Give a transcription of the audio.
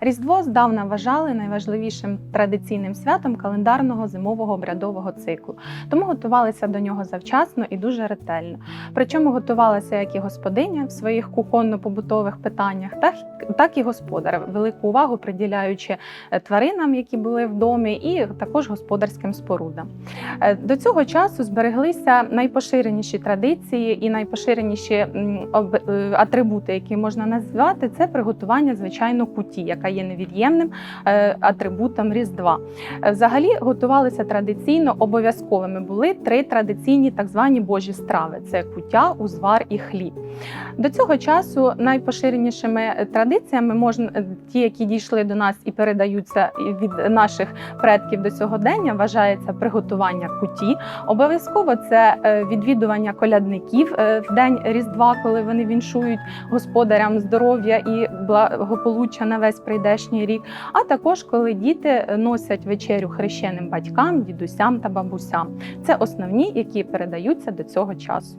Різдво здавна вважали найважливішим традиційним святом календарного зимового обрядового циклу, тому готувалися до нього завчасно і дуже ретельно. Причому готувалася як і господиня в своїх кухонно-побутових питаннях, так, і господар, велику увагу приділяючи е, тваринам, які були в домі, і також господарським спорудам. Е, До цього часу збереглися найпоширеніші традиції і найпоширеніші е, атрибути, які можна назвати, це приготування звичайно куті, яка є невід'ємним е, атрибутом Різдва. Е, Взагалі готувалися традиційно, обов'язковими були три традиційні так звані божі страви: це куття, узвар і хліб. До цього часу найпоширенішими е, традиціями можна ті, які дійшли до нас і передаються від наших предків до сьогодення, вважається приготування куті. Обов'язково це відвідування колядників в день Різдва, коли вони віншують господарям здоров'я і благополуччя на весь прийдешній рік. А також коли діти носять вечерю хрещеним батькам, дідусям та бабусям. Це основні, які передаються до цього часу.